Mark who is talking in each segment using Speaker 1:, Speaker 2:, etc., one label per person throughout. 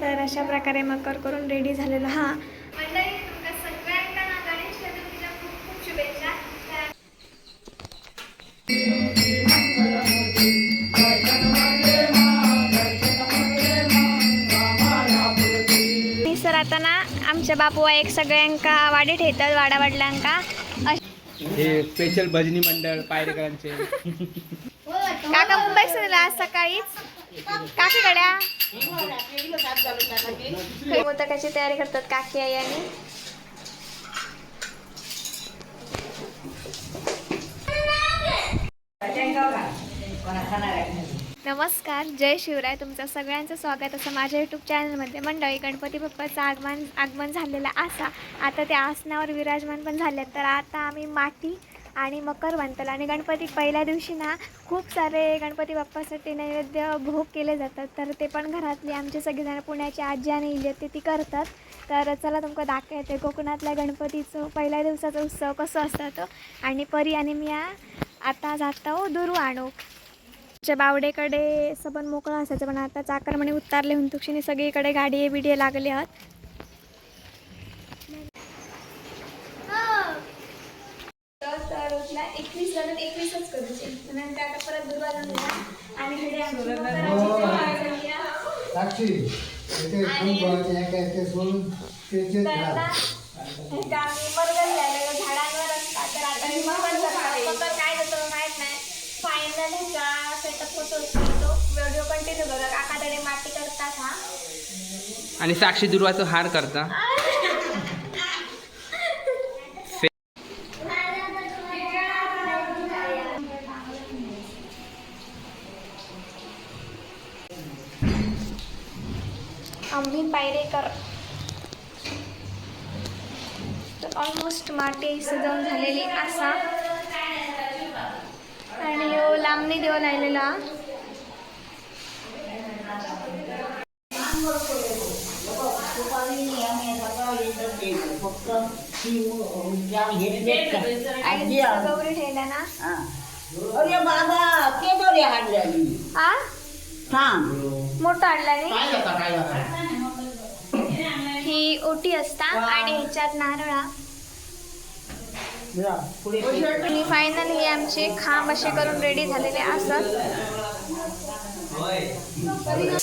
Speaker 1: तर अशा प्रकारे मकर करून रेडी झालेलो. हा.
Speaker 2: मंडळी तुमका सगळ्यांना ना गणेश चतुर्थीच्या खूप खूप शुभेच्छा. तर
Speaker 1: मी सर आता ना आमच्या बापूआ एक सगळ्यांका वाडी ठेवतात वाडा वडिलांका.
Speaker 3: हे स्पेशल भजनी मंडळ पायरेकरांचे.
Speaker 1: काका सुद्धा आज सकाळीच काकी गड्या? मोदकाची तयारी करतात काकी आई आणि? नमस्कार जय शिवराय. तुमचं सगळ्यांचं स्वागत. असं माझ्या यूट्यूब चॅनलमध्ये मंडळी गणपती बाप्पाचं आगमन आगमन झालेलं असा आता त्या आसनावर विराजमान पण झाले तर आता आम्ही माती आणि मकर बांधतात आणि गणपती पहिल्या दिवशी ना खूप सारे गणपती बाप्पासाठी नैवेद्य भोग केले जातात. तर ते पण घरातली आमचे सगळेजण पुण्याची आजी आणि इली ते ती करतात. तर चला तुमका दाखवते कोकणातल्या गणपतीचं पहिल्या दिवसाचा उत्सव कसं असतं. आणि परी आणि मी आता जातो दुरू आणू आमच्या बावडेकडे सबन मोकळं असायचं पण आता चाकर म्हणे उतारले तुक्षिणी सगळीकडे गाडी बिडी लागले आहेत तर रोजला एकवीस जण एकवीसच करूचे नंतर आता परत दुर्वा आणि इकडे आमची मकराची तयारी आहे.
Speaker 4: साक्षी इथे खूप बोलायचे आहे. काय ते सोडून त्याचे
Speaker 1: तर आता आम्ही मरगल झालेलो झाडांवर असतात तर आता मी काय देतो माहीत नाही. फायनल ह्याचा सेटअप होतो. तो व्हिडिओ कंटिन्यू काका माती करतात हा.
Speaker 3: आणि साक्षी दुर्वाचं हार करता.
Speaker 1: आम्ही पायरेकर तर ऑलमोस्ट माती सजवून झालेली असा आणि ह्यो लांबणी देऊन आलेला. आणि गौरी ठेवल्या ना.
Speaker 5: अरे बाबा
Speaker 1: मोठं आणला ही ओटी असता आणि ह्याच्यात नारळा.
Speaker 5: पुढे
Speaker 1: आणि फायनल हे आमचे खांब असे करून रेडी झालेले असत सर येऊन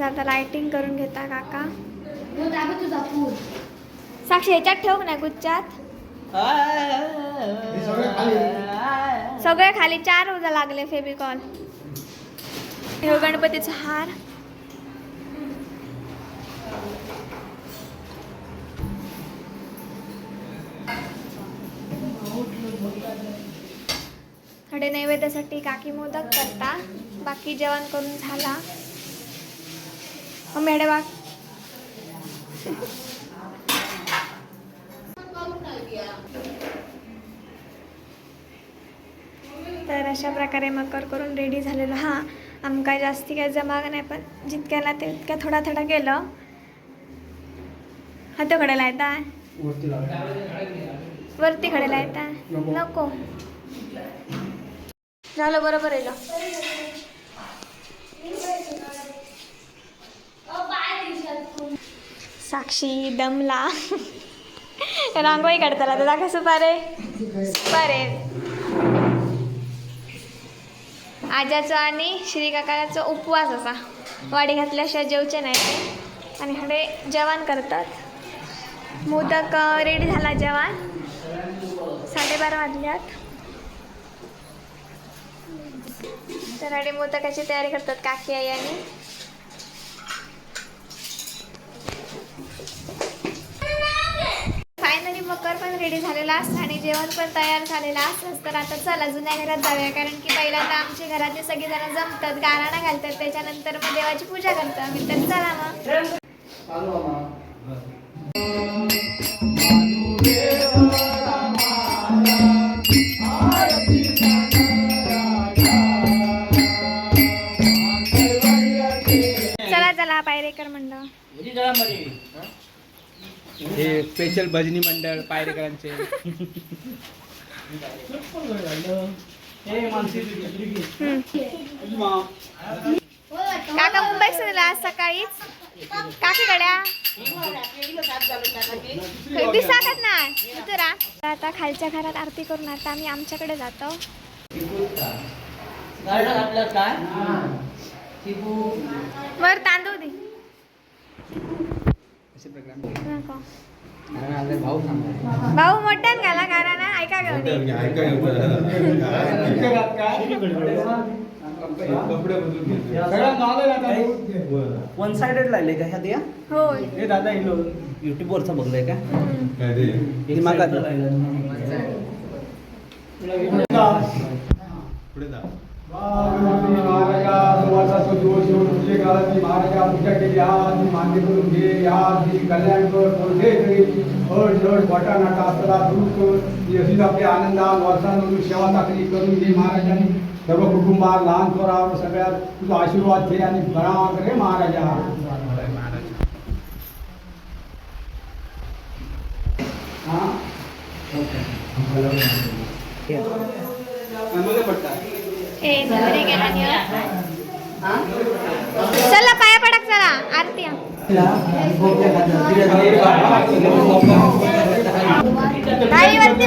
Speaker 3: दिसता
Speaker 1: आता लाइटिंग करून घेता काका. साक्षी ह्याच्यात ठेवू नाही गुच्च्यात.
Speaker 4: हे सगळं खाली
Speaker 1: चार उजा लागले फेबिकॉल हे गणपतीचा हार. कडे नैवेद्यासाठी काकी मोदक करता. बाकी जेवण करून झाला. मेडे बाग तर अशा प्रकारे मकर करून रेडी झालेलो. हा आमका जास्ती काय जमा नाही पण जितक्याला तितक्या थोडा थोडा गेलं हात कडेला येता
Speaker 4: वरती लावला
Speaker 1: वरती कडेला येता
Speaker 4: नको.
Speaker 1: नको झालं बरोबर येलो साक्षी दमला. रांगोळी काढताला तर दाखव सुपारे. सुपारे. आजाचं आणि श्रीकाकाचा उपवास असा. वाडी घातल्याशिवाय जेवचे नाही आणि हडे जेवण करतात. मोदक रेडी झाला जेवण. साडेबारा वाजल्यात. तर हडे मोदकाची तयारी करतात काकी आई आणि फायनली मकर पण रेडी झालेला असतं आणि जेवण पण तयार झालेलं असतं तर आता चला जुन्या घरात जाऊया. कारण की पहिल्यांदा आमच्या घरातले सगळेजण जमतात गाराणा घालतात. त्याच्यानंतर मग देवाची पूजा करतो आम्ही तर चला मग. चला चला पायरेकर मंडळ.
Speaker 3: हे स्पेशल भजनी मंडळ पायरेकरांचे.
Speaker 1: काका मुंबईत सुरला आज सकाळीच काकी गड्या. दिसाकत ना? तुरा आता खालच्या घरात आरती करून आता आम्ही आमच्याकडे जातो. वर तांदूळ दे
Speaker 3: असे प्रकार
Speaker 1: नको.
Speaker 3: कारण आता भाऊ
Speaker 1: मोठ्यान घाला कारण ना ऐका
Speaker 6: वन साइडेड लागले का ह्या त्या
Speaker 1: होय.
Speaker 6: हे दादा युट्यूब वरचा बघलाय का. हे मागा.
Speaker 4: महाराजा दिवस येऊन तुझे काळाची महाराजा पूजा केली आज मान्य करून घे आज कल्याण कर कोणते तरी अड जड वाटा नाटा असला दूर कर अशीच आपल्या आनंदात वर्षांमधून सेवा चाकरी करून घे महाराजांनी. सर्व कुटुंबात लहान थोरावर सगळ्यात तुझा आशीर्वाद घे आणि बरा करे महाराजा. हा?
Speaker 1: नवरी गेला चला पाया पडक चला आरती वरती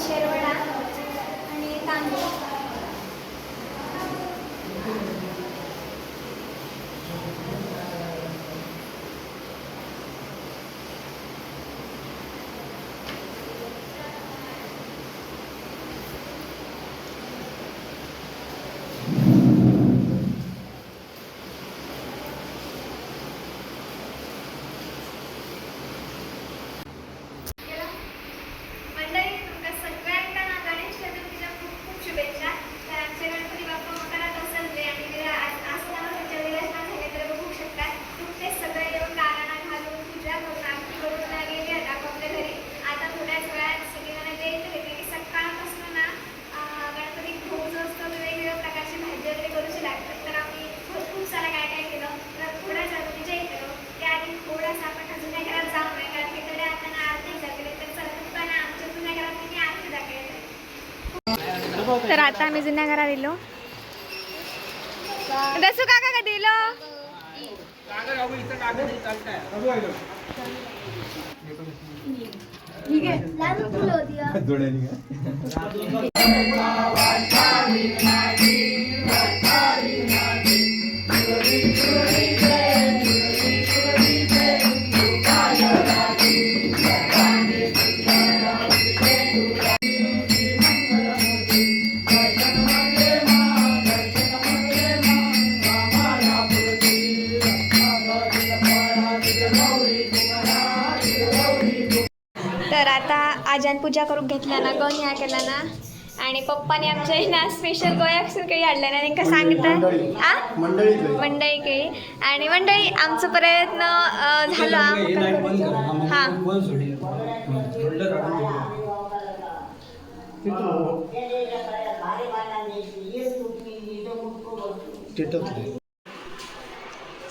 Speaker 1: शेरवडा आणि तांदूळ
Speaker 2: मंडळी तुमच्या सगळ्यांना ना गणेश चतुर्थीच्या खूप खूप शुभेच्छा तर आमचे गणपती बाप्पा मोठ्याला बसवले आणि विरा- आज- असताना त्यांच्या विराजमान झाले तर बघू शकता नुकतेच सगळे येऊन गाराणा घालून पूजा करून आरती करून ना गेले आहेत आपापल्या घरी आता थोड्याच वेळात सगळेजण जे इथे येते की सकाळपासून ना अं, गणपती भोग जो असतो तो वेगवेगळ्या प्रकारची भाजी वगैरे करूची लागतात तर आम्ही भरपूर सारा काय काय केलं तर थोड्या चतुर्थीच्या इथे त्याआधी थोडासा आपण जुन्या घरात जाऊ नये कारण तिकडे आता ना आरती दाखवले तर चला पप्पांना आमच्या जुन्या घरात तिने आरती दाखवले
Speaker 1: तर आता आम्ही जुन्या घरात गेलो दसू काका कधी येलो तर आता आजान पूजा करून घेतल्या ना गण ह्या केला ना आणि पप्पाने आमच्या ना स्पेशल गोयाक्षर केळी हाडल्या ना त्यांना सांगितलं? आ?
Speaker 4: मंडळी
Speaker 1: केळी आणि मंडई आमचा प्रयत्न झाला. हा.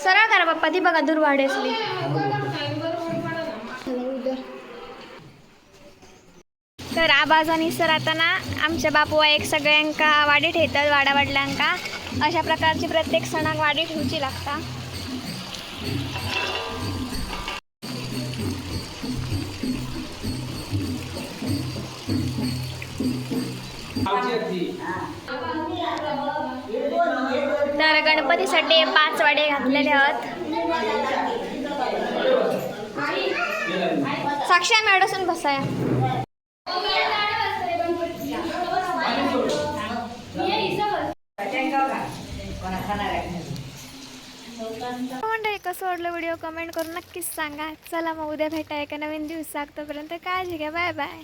Speaker 1: सरळ करा पप्पा ती बघा दुर्वाढी असली. तर आबाज आणि सर आता ना आमच्या बापूआ एक सगळ्यांका वाडी ठेवतात वाडा वाडल्यांका अशा प्रकारची प्रत्येक सणाक वाडी ठेवची लागता. तर गणपतीसाठी पाच वाडे घातलेले आहेत. साक्षी मॅडसून बसाया मंडळी कसं वाटलं व्हिडिओ कमेंट करून नक्कीच सांगा. चला मग उद्या भेटा एका नवीन दिवसात. तोपर्यंत काळजी घ्या. Bye bye